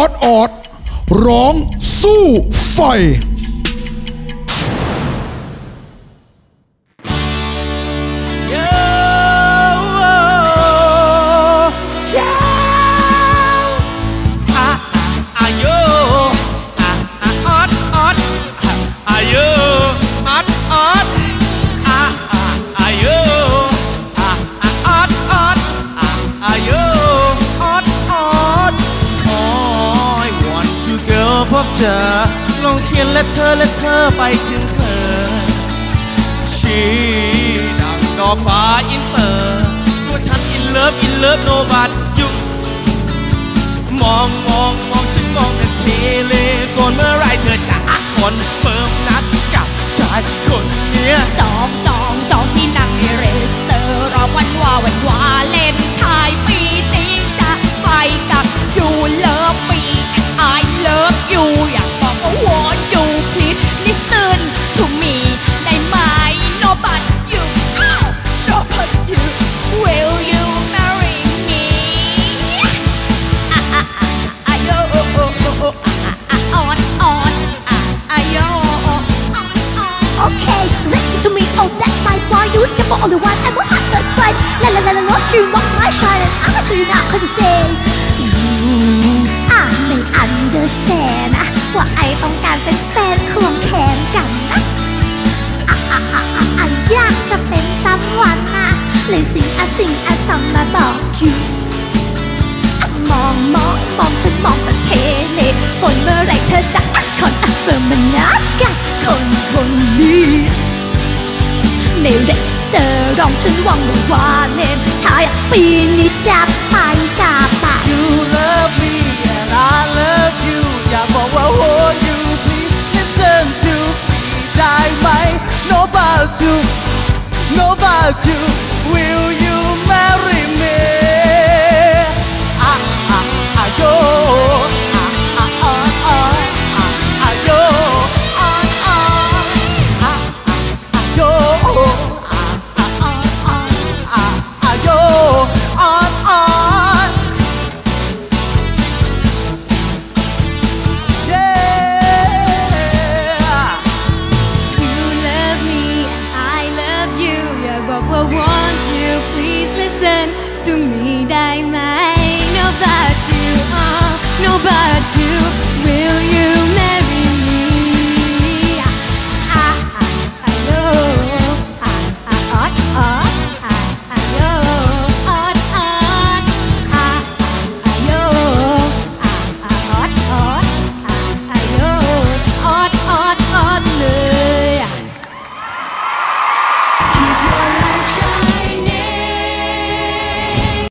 อดออดร้องสู้ไฟ เธอลองเขียนและเธอและเธอไปถึงเธอ ชีดังดอกฟ้าอินเตอร์ตัวฉันอินเลิฟอินเลิฟโนบัตยุมองมองมองฉันมองแต่เทเลโฟนเมื่อไรเธอจะอักคน my boy You jump on the one and my heart that's right La la la la love you, not my shine And I'm sure you're not gonna say You อะไม่ understand นะว่าไอต้องการเป็นแฟนควงแขนกันนะอะอะอะอะอะอยากจะเป็นซัมวันนะเลยสิ่งอะสิ่งอะซัมมาบอก you อะมองมองมองฉันมอง เรสเตอร์รองฉันหวังว่าว่าเนมถ้าอยากปีนี้จะไปกาบา You love me and I love you อยากบอกว่า hold you please listen to me ได้ไหม No about you No about you to me ได้ไหม No but you uh, No but you